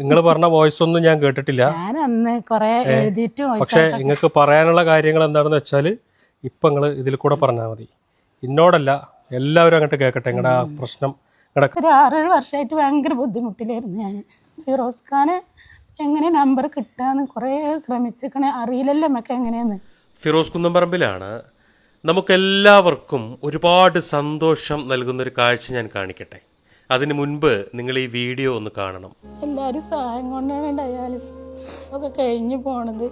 നിങ്ങൾ പറഞ്ഞ വോയിസ് ഒന്നും ഞാൻ കേട്ടിട്ടില്ല. ഞാൻ അന്ന് കൊറേ എഴുതിയിട്ടും പക്ഷെ നിങ്ങൾക്ക് പറയാനുള്ള കാര്യങ്ങൾ എന്താണെന്ന് വെച്ചാൽ ഇപ്പൊ നിങ്ങൾ ഇതിൽ കൂടെ പറഞ്ഞാൽ മതി. എന്നോടല്ല എല്ലാവരും അങ്ങോട്ട് കേൾക്കട്ടെ നിങ്ങളുടെ ആ പ്രശ്നം ഒരു ആറേഴ് വർഷമായിട്ട് ഭയങ്കര ബുദ്ധിമുട്ടിലായിരുന്നു ഞാൻ ഫിറോസ് ഖാന് എങ്ങനെ നമ്പർ കിട്ടാന്ന് കുറേ ശ്രമിച്ചിക്കണേ. അറിയില്ലല്ലോ നമുക്ക് എങ്ങനെയാന്ന്. ഫിറോസ് കുന്നംപറമ്പിലാണ്. നമുക്കെല്ലാവർക്കും ഒരുപാട് സന്തോഷം നൽകുന്ന ഒരു കാഴ്ച ഞാൻ കാണിക്കട്ടെ. അതിനു മുൻപ് നിങ്ങൾ ഈ വീഡിയോ ഒന്ന് കാണണം. എല്ലാവരും സഹായം കൊണ്ടാണ് ഡയാലിസ് ഒക്കെ കഴിഞ്ഞു പോണത്.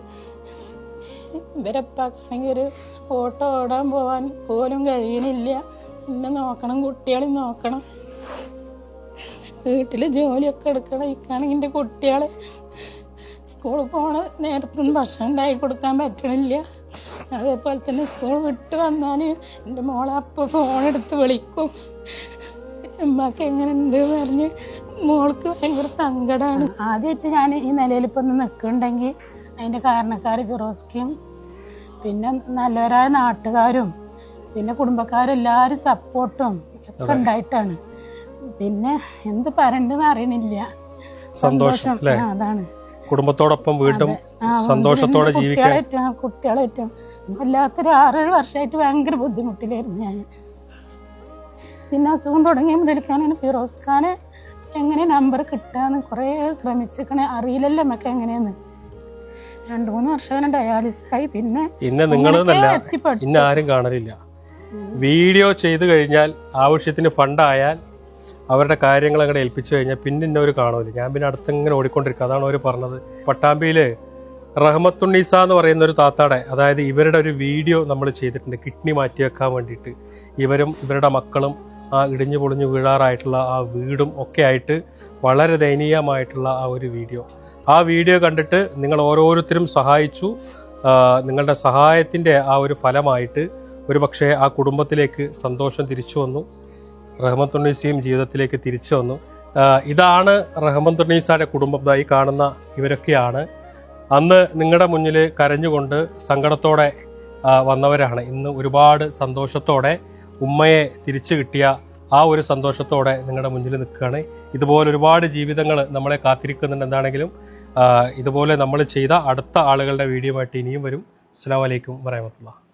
ഇവരപ്പാക്കാണെങ്കിൽ ഒരു ഓട്ടോ ഓടാൻ പോവാൻ പോലും കഴിയണില്ല. എന്നെ നോക്കണം കുട്ടികളെ നോക്കണം. വീട്ടിൽ ജോലിയൊക്കെ എടുക്കണം. ഇക്കാണെങ്കിൽ എന്റെ കുട്ടികളെ സ്കൂളിൽ പോണ നേരത്തൊന്നും ഭക്ഷണം ഉണ്ടാക്കി കൊടുക്കാൻ പറ്റണില്ല. അതേപോലെ തന്നെ സ്കൂൾ വിട്ട് വന്നാൽ എന്റെ മോളെ അപ്പോൾ ഫോണെടുത്ത് വിളിക്കും. ഉമ്മക്ക് എങ്ങനെ ഉണ്ട് എന്ന് പറഞ്ഞ് മോൾക്ക് ഭയങ്കര സങ്കടമാണ് ആദ്യമായിട്ട് ഞാൻ ഈ നിലയിൽ ഇപ്പം ഒന്ന് നിൽക്കുന്നുണ്ടെങ്കിൽ അതിന്റെ കാരണക്കാർ ഫിറോസ്ക്കും പിന്നെ നല്ലവരായ നാട്ടുകാരും പിന്നെ കുടുംബക്കാരും എല്ലാവരും സപ്പോർട്ടും ഒക്കെ ഉണ്ടായിട്ടാണ്. പിന്നെ എന്ത് പറയണ്ടെന്ന് അറിയണില്ല. സന്തോഷം അതാണ്. കുടുംബത്തോടൊപ്പം വീണ്ടും സന്തോഷത്തോടെ ജീവിക്കാൻ. കുട്ടികളേറ്റവും വല്ലാത്തൊരു ആറേഴ് വർഷമായിട്ട് ഭയങ്കര ബുദ്ധിമുട്ടിലായിരുന്നു ഞാൻ. പിന്നെ അസുഖം തുടങ്ങിയ മുതൽക്കാണ് ഫിറോസ് ഖാന് എങ്ങനെ നമ്പർ കിട്ടാന്ന് കുറേ ശ്രമിച്ചിക്കണേ. അറിയില്ലല്ലോ നമുക്ക് എങ്ങനെയാന്ന്. രണ്ടു മൂന്ന് വർഷം അങ്ങനെ ഡയാലിസിസ് ആയി. പിന്നെ പിന്നെ നിങ്ങളെന്നല്ല ഇന്ന ആരും കാണലില്ല. വീഡിയോ ചെയ്തു കഴിഞ്ഞാൽ ആവശ്യത്തിന് ഫണ്ടായാൽ അവരുടെ കാര്യങ്ങൾ അങ്ങോട്ട് ഏൽപ്പിച്ചു കഴിഞ്ഞാൽ പിന്നെ ഇന്നെ ഒരു കാണുമല്ലോ ഞാൻ പിന്നെ അടുത്തിങ്ങനെ ഓടിക്കൊണ്ടിരിക്കുക അതാണ് അവർ പറഞ്ഞത്. പട്ടാമ്പിയിൽ റഹ്മത്തുണ്ണീസ എന്ന് പറയുന്ന ഒരു താത്താടെ അതായത് ഇവരുടെ ഒരു വീഡിയോ നമ്മൾ ചെയ്തിട്ടുണ്ട്. കിഡ്നി മാറ്റി വെക്കാൻ വേണ്ടിയിട്ട്. ഇവരും ഇവരുടെ മക്കളും ആ ഇടിഞ്ഞു പൊളിഞ്ഞു വീഴാറായിട്ടുള്ള ആ വീടും ഒക്കെ ആയിട്ട് വളരെ ദയനീയമായിട്ടുള്ള ആ ഒരു വീഡിയോ. ആ വീഡിയോ കണ്ടിട്ട് നിങ്ങൾ ഓരോരുത്തരും സഹായിച്ചു. നിങ്ങളുടെ സഹായത്തിന്റെ ആ ഒരു ഫലമായിട്ട് ഒരു പക്ഷേ ആ കുടുംബത്തിലേക്ക് സന്തോഷം തിരിച്ചു വന്നു. റഹ്മത്തുണ്ണീസയും ജീവിതത്തിലേക്ക് തിരിച്ചു വന്നു. ഇതാണ് റഹ്മത്തുണ്ണീസയുടെ കുടുംബം കുടുംബമായി കാണുന്ന ഇവരൊക്കെയാണ്. അന്ന് നിങ്ങളുടെ മുന്നിൽ കരഞ്ഞുകൊണ്ട് സങ്കടത്തോടെ വന്നവരാണ്. ഇന്ന് ഒരുപാട് സന്തോഷത്തോടെ ഉമ്മയെ തിരിച്ചു കിട്ടിയ ആ ഒരു സന്തോഷത്തോടെ നിങ്ങളുടെ മുന്നിൽ നിൽക്കുകയാണ്. ഇതുപോലെ ഒരുപാട് ജീവിതങ്ങൾ നമ്മളെ കാത്തിരിക്കുന്നുണ്ട് എന്താണെങ്കിലും ഇതുപോലെ നമ്മൾ ചെയ്ത അടുത്ത ആളുകളുടെ വീഡിയോ ആയിട്ട് ഇനിയും വരും. അസ്സാം വലൈക്കും വരഹമത്തുള്ള